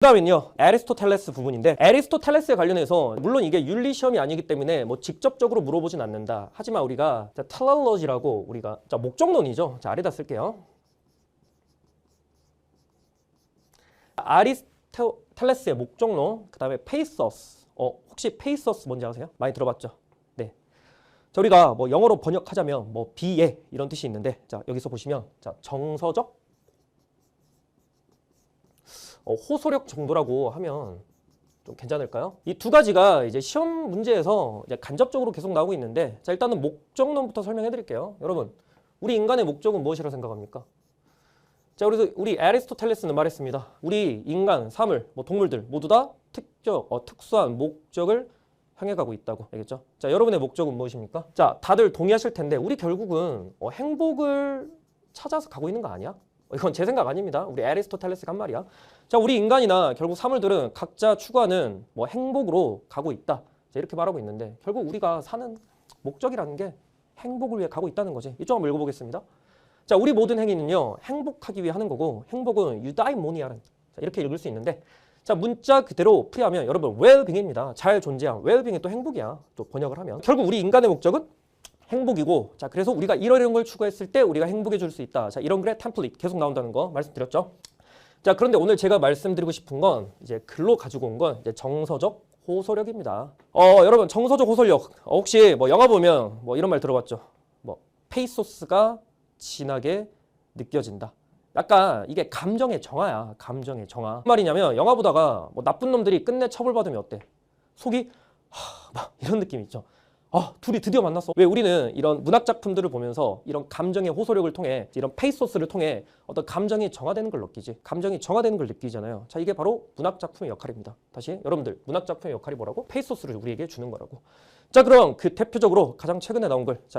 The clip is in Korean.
그 다음엔요 에리스토텔레스 부분인데 에리스토텔레스에 관련해서 물론 이게 윤리 시험이 아니기 때문에 뭐 직접적으로 물어보진 않는다. 하지만 우리가 자, 텔레러지라고 우리가 자 목적론이죠. 자 아래다 쓸게요. 아리스토텔레스의 목적론 그 다음에 페이서스. 어 혹시 페이서스 뭔지 아세요? 많이 들어봤죠? 네. 자 우리가 뭐 영어로 번역하자면 뭐 비애 이런 뜻이 있는데 자 여기서 보시면 자 정서적 어, 호소력 정도라고 하면 좀 괜찮을까요? 이 두 가지가 이제 시험 문제에서 이제 간접적으로 계속 나오고 있는데 자 일단은 목적론부터 설명해 드릴게요. 여러분, 우리 인간의 목적은 무엇이라고 생각합니까? 자, 그래서 우리 에리스토텔레스는 말했습니다. 우리 인간, 사물, 뭐 동물들 모두 다 특정, 어, 특수한 목적을 향해 가고 있다고 알겠죠? 자, 여러분의 목적은 무엇입니까? 자, 다들 동의하실 텐데 우리 결국은 어, 행복을 찾아서 가고 있는 거 아니야? 어, 이건 제 생각 아닙니다. 우리 에리스토텔레스가 한 말이야. 자, 우리 인간이나 결국 사물들은 각자 추구하는 뭐 행복으로 가고 있다. 자, 이렇게 말하고 있는데 결국 우리가 사는 목적이라는 게 행복을 위해 가고 있다는 거지. 이쪽 한번 읽어보겠습니다. 자, 우리 모든 행위는요 행복하기 위해 하는 거고 행복은 유다이모니아는 자, 이렇게 읽을 수 있는데 자 문자 그대로 풀이하면 여러분 웰빙입니다. 잘 존재함. 웰빙이 또 행복이야. 또 번역을 하면 결국 우리 인간의 목적은 행복이고 자 그래서 우리가 이러이런 걸 추구했을 때 우리가 행복해질 수 있다. 자 이런 글의 템플릿 계속 나온다는 거 말씀드렸죠. 자 그런데 오늘 제가 말씀드리고 싶은 건 이제 글로 가지고 온 건 이제 정서적 호소력입니다. 어 여러분 정서적 호소력 어, 혹시 뭐 영화 보면 뭐 이런 말 들어봤죠? 뭐 페이소스가 진하게 느껴진다. 약간 이게 감정의 정화야. 감정의 정화. 무슨 말이냐면 영화 보다가 뭐 나쁜 놈들이 끝내 처벌받으면 어때? 속이 하, 막 이런 느낌 있죠. 아, 둘이 드디어 만났어. 왜 우리는 이런 문학 작품들을 보면서 이런 감정의 호소력을 통해 이런 페이소스를 통해 어떤 감정이 정화되는 걸 느끼지. 감정이 정화되는 걸 느끼잖아요. 자, 이게 바로 문학 작품의 역할입니다. 다시 여러분들 문학 작품의 역할이 뭐라고? 페이소스를 우리에게 주는 거라고. 자, 그럼 그 대표적으로 가장 최근에 나온 글. 자,